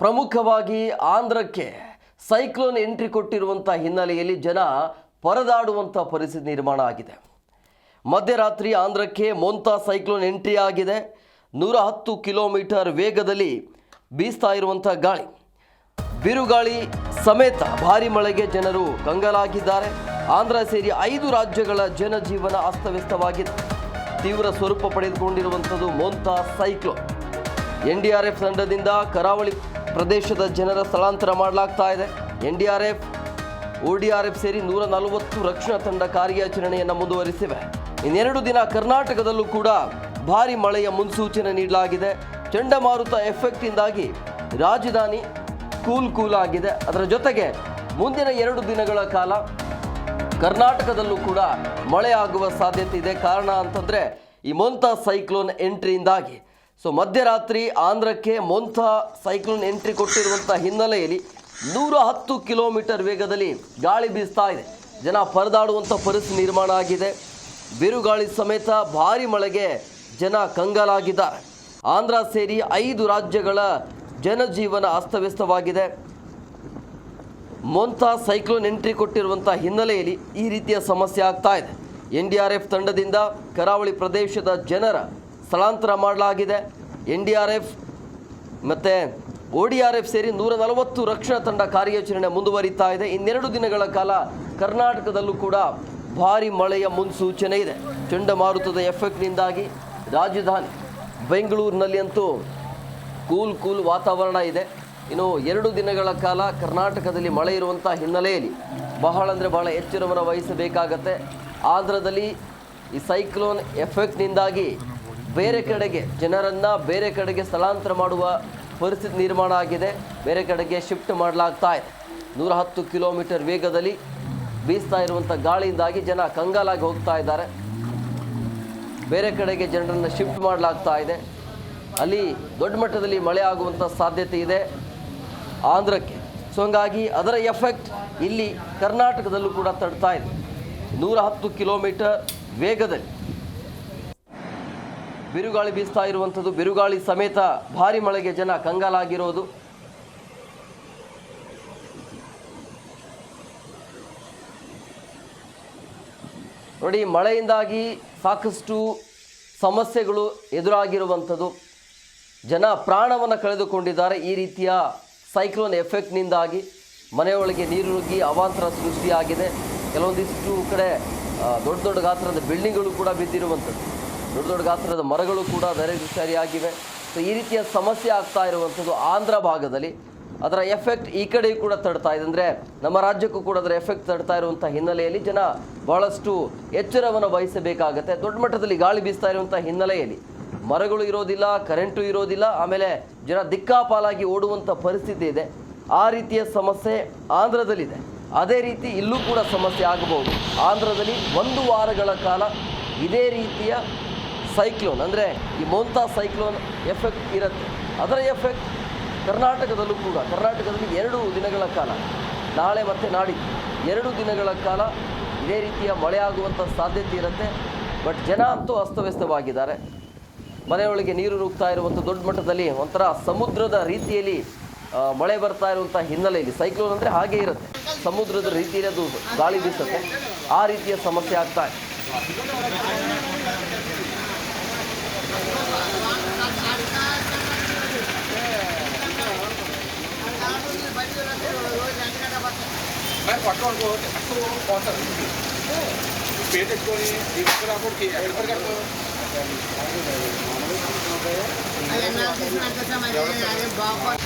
ಪ್ರಮುಖವಾಗಿ ಆಂಧ್ರಕ್ಕೆ cyclone entry ಕೊಟ್ಟಿರುವಂಥ ಹಿನ್ನೆಲೆಯಲ್ಲಿ ಜನ ಪರದಾಡುವಂಥ ಪರಿಸ್ಥಿತಿ ನಿರ್ಮಾಣ ಆಗಿದೆ. ಮಧ್ಯರಾತ್ರಿ ಆಂಧ್ರಕ್ಕೆ ಮೊಂತಾ ಸೈಕ್ಲೋನ್ ಎಂಟ್ರಿ ಆಗಿದೆ. ನೂರ ಹತ್ತು ಕಿಲೋಮೀಟರ್ ವೇಗದಲ್ಲಿ ಬೀಸ್ತಾ ಇರುವಂಥ ಗಾಳಿ. ಬಿರುಗಾಳಿ ಸಮೇತ ಭಾರಿ ಮಳೆಗೆ ಜನರು ಕಂಗಲಾಗಿದ್ದಾರೆ. ಆಂಧ್ರ ಸೇರಿ ಐದು ರಾಜ್ಯಗಳ ಜನಜೀವನ ಅಸ್ತವ್ಯಸ್ತವಾಗಿದೆ. ತೀವ್ರ ಸ್ವರೂಪ ಪಡೆದುಕೊಂಡಿರುವಂಥದ್ದು Montha cyclone. N D R F ತಂಡದಿಂದ ಕರಾವಳಿ ಪ್ರದೇಶದ ಜನರ ಸ್ಥಳಾಂತರ ಮಾಡಲಾಗ್ತಾ ಇದೆ. N D R F, O D R F ಸೇರಿ ನೂರ ನಲವತ್ತು ರಕ್ಷಣಾ ತಂಡ ಕಾರ್ಯಾಚರಣೆಯನ್ನು ಮುಂದುವರಿಸಿವೆ. ಇನ್ನೆರಡು ದಿನ ಕರ್ನಾಟಕದಲ್ಲೂ ಕೂಡ ಭಾರಿ ಮಳೆಯ ಮುನ್ಸೂಚನೆ ನೀಡಲಾಗಿದೆ. ಚಂಡಮಾರುತ ಎಫೆಕ್ಟಿಂದಾಗಿ ರಾಜಧಾನಿ ಕೂಲ್ ಕೂಲ್ ಆಗಿದೆ. ಅದರ ಜೊತೆಗೆ ಮುಂದಿನ ಎರಡು ದಿನಗಳ ಕಾಲ ಕರ್ನಾಟಕದಲ್ಲೂ ಕೂಡ ಮಳೆ ಆಗುವ ಸಾಧ್ಯತೆ ಇದೆ. ಕಾರಣ ಅಂತಂದರೆ ಈ ಮೊಂತ ಸೈಕ್ಲೋನ್ ಎಂಟ್ರಿಯಿಂದಾಗಿ ಸೊ ಮಧ್ಯರಾತ್ರಿ ಆಂಧ್ರಕ್ಕೆ ಮೊಂಥ ಸೈಕ್ಲೋನ್ ಎಂಟ್ರಿ ಕೊಟ್ಟಿರುವಂಥ ಹಿನ್ನೆಲೆಯಲ್ಲಿ ನೂರ ಹತ್ತು ಕಿಲೋಮೀಟರ್ ವೇಗದಲ್ಲಿ ಗಾಳಿ ಬೀಸ್ತಾ ಇದೆ. ಜನ ಪರದಾಡುವಂಥ ಪರಿಸ್ಥಿತಿ ನಿರ್ಮಾಣ ಆಗಿದೆ. ಬಿರುಗಾಳಿ ಸಮೇತ ಭಾರಿ ಮಳೆಗೆ ಜನ ಕಂಗಾಲಾಗಿದ್ದಾರೆ. ಆಂಧ್ರ ಸೇರಿ ಐದು ರಾಜ್ಯಗಳ ಜನಜೀವನ ಅಸ್ತವ್ಯಸ್ತವಾಗಿದೆ. ಮೊಂಥ ಸೈಕ್ಲೋನ್ ಎಂಟ್ರಿ ಕೊಟ್ಟಿರುವಂಥ ಹಿನ್ನೆಲೆಯಲ್ಲಿ ಈ ರೀತಿಯ ಸಮಸ್ಯೆ ಆಗ್ತಾ ಇದೆ. ಎನ್ ಡಿ ಆರ್ ಎಫ್ ತಂಡದಿಂದ ಕರಾವಳಿ ಪ್ರದೇಶದ ಜನರ ಸ್ಥಳಾಂತರ ಮಾಡಲಾಗಿದೆ. ಎನ್ ಡಿ ಆರ್ ಎಫ್ ಮತ್ತು ಒ ಡಿ ಆರ್ ಎಫ್ ಸೇರಿ ನೂರ ನಲವತ್ತು ರಕ್ಷಣಾ ತಂಡ ಕಾರ್ಯಾಚರಣೆ ಮುಂದುವರಿತಾ ಇದೆ. ಇನ್ನೆರಡು ದಿನಗಳ ಕಾಲ ಕರ್ನಾಟಕದಲ್ಲೂ ಕೂಡ ಭಾರಿ ಮಳೆಯ ಮುನ್ಸೂಚನೆ ಇದೆ. ಚಂಡಮಾರುತದ ಎಫೆಕ್ಟ್ನಿಂದಾಗಿ ರಾಜಧಾನಿ ಬೆಂಗಳೂರಿನಲ್ಲಿ ಅಂತೂ ಕೂಲ್ ಕೂಲ್ ವಾತಾವರಣ ಇದೆ. ಇನ್ನು ಎರಡು ದಿನಗಳ ಕಾಲ ಕರ್ನಾಟಕದಲ್ಲಿ ಮಳೆ ಇರುವಂಥ ಹಿನ್ನೆಲೆಯಲ್ಲಿ ಬಹಳ ಅಂದರೆ ಬಹಳ ಎಚ್ಚರವನ್ನು ವಹಿಸಬೇಕಾಗತ್ತೆ. ಆಂಧ್ರದಲ್ಲಿ ಈ ಸೈಕ್ಲೋನ್ ಎಫೆಕ್ಟ್ನಿಂದಾಗಿ ಬೇರೆ ಕಡೆಗೆ ಜನರನ್ನು ಬೇರೆ ಕಡೆಗೆ ಸ್ಥಳಾಂತರ ಮಾಡುವ ಪರಿಸ್ಥಿತಿ ನಿರ್ಮಾಣ ಆಗಿದೆ. ಬೇರೆ ಕಡೆಗೆ ಶಿಫ್ಟ್ ಮಾಡಲಾಗ್ತಾ ಇದೆ. ನೂರ ಹತ್ತು ಕಿಲೋಮೀಟರ್ ವೇಗದಲ್ಲಿ ಬೀಸ್ತಾ ಇರುವಂಥ ಗಾಳಿಯಿಂದಾಗಿ ಜನ ಕಂಗಾಲಾಗಿ ಹೋಗ್ತಾ ಇದ್ದಾರೆ. ಬೇರೆ ಕಡೆಗೆ ಜನರನ್ನು ಶಿಫ್ಟ್ ಮಾಡಲಾಗ್ತಾ ಇದೆ. ಅಲ್ಲಿ ದೊಡ್ಡ ಮಟ್ಟದಲ್ಲಿ ಮಳೆ ಆಗುವಂಥ ಸಾಧ್ಯತೆ ಇದೆ ಆಂಧ್ರಕ್ಕೆ. ಸೊ ಹಂಗಾಗಿ ಅದರ ಎಫೆಕ್ಟ್ ಇಲ್ಲಿ ಕರ್ನಾಟಕದಲ್ಲೂ ಕೂಡ ತಡ್ತಾ ಇದೆ. ನೂರ ಹತ್ತು ಕಿಲೋಮೀಟರ್ ವೇಗದಲ್ಲಿ ಬಿರುಗಾಳಿ ಬೀಸ್ತಾ ಇರುವಂಥದ್ದು, ಬಿರುಗಾಳಿ ಸಮೇತ ಭಾರಿ ಮಳೆಗೆ ಜನ ಕಂಗಾಲಾಗಿರೋದು. ನೋಡಿ, ಮಳೆಯಿಂದಾಗಿ ಸಾಕಷ್ಟು ಸಮಸ್ಯೆಗಳು ಎದುರಾಗಿರುವಂಥದ್ದು. ಜನ ಪ್ರಾಣವನ್ನು ಕಳೆದುಕೊಂಡಿದ್ದಾರೆ ಈ ರೀತಿಯ ಸೈಕ್ಲೋನ್ ಎಫೆಕ್ಟ್ನಿಂದಾಗಿ. ಮನೆಯೊಳಗೆ ನೀರು ನುಗ್ಗಿ ಅವಾಂತರ ಸೃಷ್ಟಿಯಾಗಿದೆ. ಕೆಲವೊಂದಿಷ್ಟು ಕಡೆ ದೊಡ್ಡ ದೊಡ್ಡ ಗಾತ್ರದ ಬಿಲ್ಡಿಂಗ್ಗಳು ಕೂಡ ಬಿದ್ದಿರುವಂಥದ್ದು. ದೊಡ್ಡ ದೊಡ್ಡ ಗಾತ್ರದ ಮರಗಳು ಕೂಡ ಆಗಿವೆ ಸೊ ಈ ರೀತಿಯ ಸಮಸ್ಯೆ ಆಗ್ತಾ ಇರುವಂಥದ್ದು ಆಂಧ್ರ ಭಾಗದಲ್ಲಿ. ಅದರ ಎಫೆಕ್ಟ್ ಈ ಕಡೆಯೂ ಕೂಡ ತಡ್ತಾ ಇದೆ. ಅಂದರೆ ನಮ್ಮ ರಾಜ್ಯಕ್ಕೂ ಕೂಡ ಅದರ ಎಫೆಕ್ಟ್ ತಡ್ತಾ ಇರುವಂಥ ಹಿನ್ನೆಲೆಯಲ್ಲಿ ಜನ ಬಹಳಷ್ಟು ಎಚ್ಚರವನ್ನು ವಹಿಸಬೇಕಾಗತ್ತೆ. ದೊಡ್ಡ ಮಟ್ಟದಲ್ಲಿ ಗಾಳಿ ಬೀಸ್ತಾ ಇರುವಂಥ ಹಿನ್ನೆಲೆಯಲ್ಲಿ. ಮರಗಳು ಇರೋದಿಲ್ಲ ಕರೆಂಟು ಇರೋದಿಲ್ಲ, ಆಮೇಲೆ ಜನ ದಿಕ್ಕಾಪಾಲಾಗಿ ಓಡುವಂಥ ಪರಿಸ್ಥಿತಿ ಇದೆ. ಆ ರೀತಿಯ ಸಮಸ್ಯೆ ಆಂಧ್ರದಲ್ಲಿದೆ. ಅದೇ ರೀತಿ ಇಲ್ಲೂ ಕೂಡ ಸಮಸ್ಯೆ ಆಗಬಹುದು. ಆಂಧ್ರದಲ್ಲಿ ಒಂದು ವಾರಗಳ ಕಾಲ ಇದೇ ರೀತಿಯ ಸೈಕ್ಲೋನ್ ಅಂದರೆ ಈ ಮೋಂತಾ ಸೈಕ್ಲೋನ್ ಎಫೆಕ್ಟ್ ಇರುತ್ತೆ. ಅದರ ಎಫೆಕ್ಟ್ ಕರ್ನಾಟಕದಲ್ಲೂ ಕೂಡ, ಕರ್ನಾಟಕದಲ್ಲಿ ಎರಡು ದಿನಗಳ ಕಾಲ, ನಾಳೆ ಮತ್ತು ನಾಡಿದ್ದು ಎರಡು ದಿನಗಳ ಕಾಲ ಇದೇ ರೀತಿಯ ಮಳೆ ಆಗುವಂಥ ಸಾಧ್ಯತೆ ಇರುತ್ತೆ. ಬಟ್ ಜನ ಅಂತೂ ಅಸ್ತವ್ಯಸ್ತವಾಗಿದ್ದಾರೆ. ಮನೆಯೊಳಗೆ ನೀರು ನುಗ್ತಾ ಇರುವಂಥ ದೊಡ್ಡ ಮಟ್ಟದಲ್ಲಿ ಒಂಥರ ಸಮುದ್ರದ ರೀತಿಯಲ್ಲಿ ಮಳೆ ಬರ್ತಾ ಇರುವಂಥ ಹಿನ್ನೆಲೆಯಲ್ಲಿ ಸೈಕ್ಲೋನ್ ಅಂದರೆ ಹಾಗೆ ಇರುತ್ತೆ. ಸಮುದ್ರದ ರೀತಿಯಲ್ಲಿ ಅದು ಗಾಳಿ ಬೀಸುತ್ತೆ. ಆ ರೀತಿಯ ಸಮಸ್ಯೆ ಆಗ್ತಾ ಇದೆ. పట్టుకోనుకో ఎక్కువ పోతారు. పేరు పెట్టుకొని ఈ దగ్గర రాకూడదు ఎక్కడ కడతారు? అదే బాబు